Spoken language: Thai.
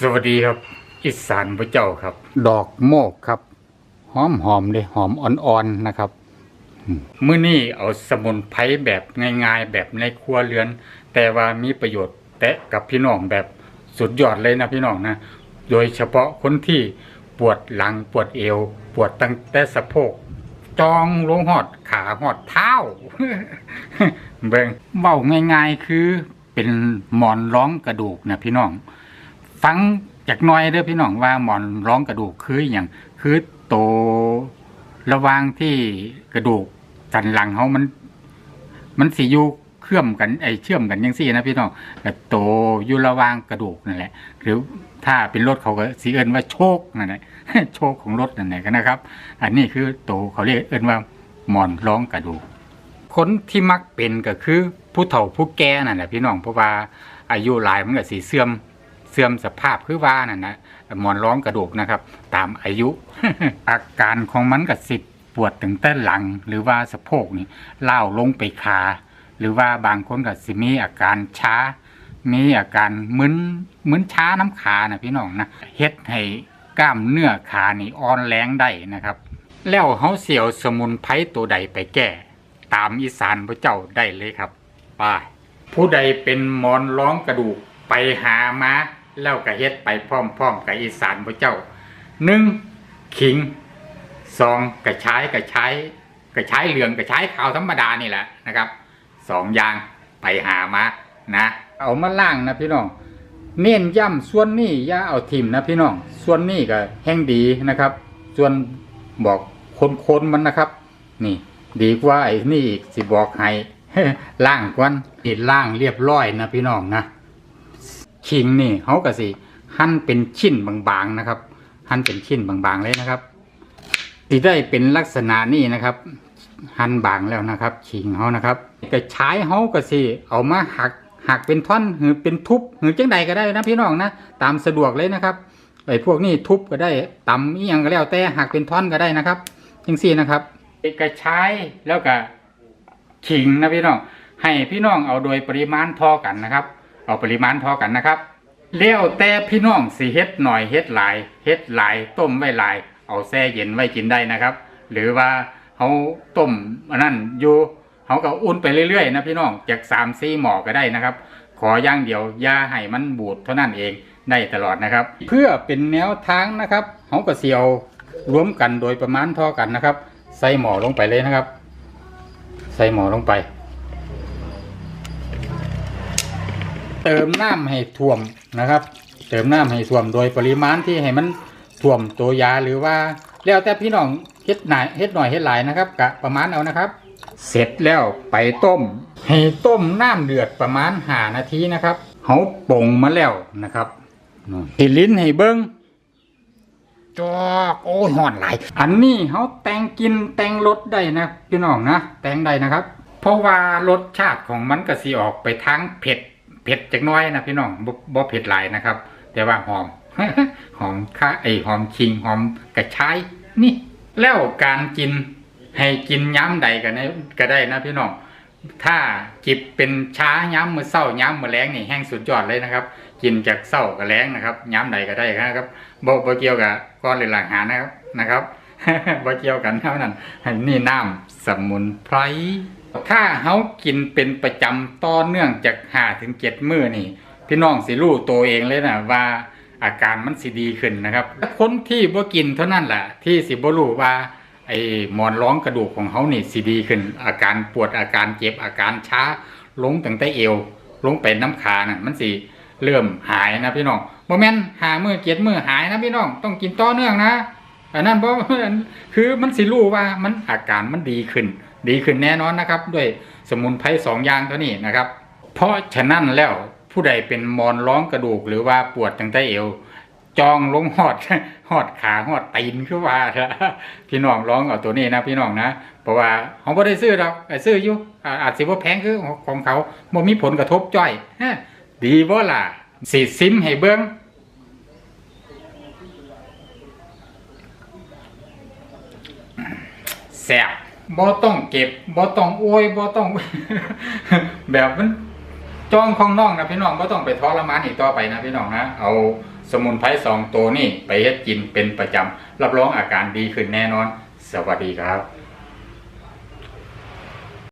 สวัสดีครับอีสานพระเจ้าครับ ดอกโมกครับ หอมหอมเลยหอมอ่อนๆนะครับอืมมื้อนี้เอาสมุนไพรแบบง่ายๆ แบบในครัวเรือน แต่ว่ามีประโยชน์แตะกับพี่น้องแบบสุดยอดเลยนะพี่น้องนะ โดยเฉพาะคนที่ปวดหลังปวดเอว ปวดตั้งแต่สะโพกจองลงหอดขาหอดเท้า เบิ่งเว้าง่ายๆคือเป็นหมอนร้องกระดูกนะพี่น้อง ฟังจากน้อยเด้อพี่น้องว่าหมอนร้องกระดูกคืออย่างคือโตระวางที่กระดูกสันหลังเขามัน มันสิอยู่เคลื่อมกันไอเชื่อมกันยังสี่นะพี่น้องแต่โตอยู่ระวางกระดูกนั่นแหละ หรือถ้าเป็นรถเขาก็สีเอินว่าโชคนั่นแหละโชคของรถนั่นแหละกันนะครับ อันนี้คือโตเขาเรียกเอินว่าหมอนร้องกระดูกคนที่มักเป็นก็คือผู้เฒ่าผู้แก่นั่นแหละพี่น้องเพราะว่าอายุหลายมันก็สีเสื่อม เสื่อมสภาพคือว่านั่นนะหมอนร้องกระดูกนะครับ ตามอายุ อาการของมันก็สิปวดถึงแต่หลัง หรือว่าสะโพกนี่เล่าลงไปขา หรือว่าบางคนก็สิมีอาการช้า มีอาการมึนมึนช้าน้ำขานะพี่น้องนะเฮ็ดให้กล้ามเนื้อขานี่อ่อนแรงได้นะครับ แล้วเฮาเสียวสมุนไพรตัวใดไปแก้ ตามอีสานพระเจ้าได้เลยครับไป้าผู้ใดเป็นหมอนร้องกระดูกไปหามา แล้วก็เฮ็ดไปพร้อมๆกับอีสานพระเจ้าหนึ่งขิงสองกระชายกระชายกระชายเหลืองกระชายขาวธรรมดานี่แหละนะครับสองอย่างไปหามานะเอามาล่างนะพี่น้องเน้นย้ำส่วนนี้อย่าเอาทิมนะพี่น้องส่วนนี้ก็แห้งดีนะครับ ส่วนบอกคนๆมันนะครับ นี่ดีกว่าไอ้นี่อีกสิบอกให้ล่างกวนนี่ล่างเรียบร้อยนะพี่น้องนะ ขิงนี่เขาก็สิหั่นเป็นชิ้นบางๆนะครับ หั่นเป็นชิ้นบางๆเลยนะครับที่ได้เป็นลักษณะนี้นะครับ หั่นบางแล้วนะครับ ขิงเขานะครับก็ใช้เขาก็สิเอามาหักหักเป็นท่อนหรือเป็นทุบหรือจังใดก็ได้นะพี่น้องนะตามสะดวกเลยนะครับไอ้พวกนี้ทุบก็ได้ตำอีหยังก็แล้วแต่หักเป็นท่อนก็ได้นะครับจังสี่นะครับกระชายแล้วก็ขิงนะพี่น้องให้พี่น้องเอาโดยปริมาณเท่อกันนะครับ เอาปริมาณเท่อกันนะครับเลี้ยวแต่พี่น้องสิเฮ็ดหน่อยเฮ็ดหลายเฮ็ดหลายต้มไว้หลาย เอาแช่เย็นไว้กินได้นะครับ หรือว่าเขาต้มอันนั้นอยู่เขาก็อุ่นไปเรื่อยๆนะพี่น้องจากสามสี่หมอก็ได้นะครับขออย่างเดียวยาให้มันบูดเท่านั้นเองได้ตลอดนะครับ เพื่อเป็นแนวทางนะครับเขาก็เสียวรวมกันโดยประมาณเท่อกันนะครับ ใส่หมอลงไปเลยนะครับ ใส่หมอลงไป เติมน้ำให้ท่วมนะครับ เติมน้ำให้ท่วมโดยปริมาณที่ให้มันท่วมตัวยาหรือว่าแล้วแต่พี่น้องเฮ็ดหน่อยเฮ็ดหน่อยเฮ็ดหลายนะครับกะประมาณเอานะครับ เสร็จแล้วไปต้ม ให้ต้มน้ำเดือดประมาณหานาทีนะครับเขาป่งมาแล้วนะครับให้ลิ้นให้เบิ้งจอกโอ้ยห่อนหลายอันนี้เขาแต่งกินแต่งรสได้นะพี่น้องนะแต่งได้นะครับ เพราะว่ารสชาติของมันก็สีออกไปทางเผ็ด เผ็ดจักน้อยนะพี่น้องบ่บ่เผ็ดหลายนะครับ แต่ว่าหอมหอมข้าไอหอมคิงหอมกระชายนี่ แล้วการกินให้กินย้ำใดกันก็ได้นะพี่น้องถ้าจิบเป็นช้าย้ำมือเศร้าย้ำมือแรงนี่แห้งสุดยอดเลยนะครับ กินจากเศร้ากับแรงนะครับย้ำใดก็ได้นะครับบ่บ่เกี่ยวกับก้อนหรือหลังหานะครับนะครับบ่เกี่ยวกันเท่านั้นนี่น้ำสมุนไพร ถ้าเขากินเป็นประจำต่อเนื่องจากห้าถึงเจ็ดมื้อนี่ พี่น้องสิรู้ตัวเองเลยนะว่าอาการมันสิดีขึ้นนะครับคนที่บ่กินเท่านั้นแหละที่สิบ่รู้ว่าไอ้หมอนร้องกระดูกของเขานี่สิดีขึ้น อาการปวดอาการเจ็บอาการช้าลงตั้งแต่เอว ลงไปน้ำขาน่ะมันสิเริ่มหายนะพี่น้องโมเมนต์หามือเกียดมือหายนะพี่น้องต้องกินต่อเนื่องนะอันนั้นเพราะคือมันสิรู้ว่ามันอาการมันดีขึ้น ดีขึ้นแน่นอนนะครับ ด้วยสมุนไพรสองอย่างเท่านี้นะครับ เพราะฉะนั้นแล้วผู้ใดเป็นมอนร้องกระดูกหรือว่าปวดตั้งแต่เอวจองลงหอดหอดขาหอดตีนคือว่าเถอะพี่น้องร้องเอาตัวนี้นะพี่น้องนะเพราะว่าเขาไม่ได้ซื้อหรอกแต่ซื้ออยู่อาจสิว่าแพงคือของเขาบ่มีผลกระทบจ้อยฮดีบ่ล่ะสีซิมให้เบิ้งแสบ บ่ต้องเก็บบ่ต้องโอยบ่ต้อง แบบมันจ้องของน้องนะพี่น้องบ่ต้องไปทรมานอีกต่อไปนะพี่น้องนะเอาสมุนไพรสองตัวนี่ไปเฮ็ดกินเป็นประจำรับรองอาการดีขึ้นแน่นอน สวัสดีครับ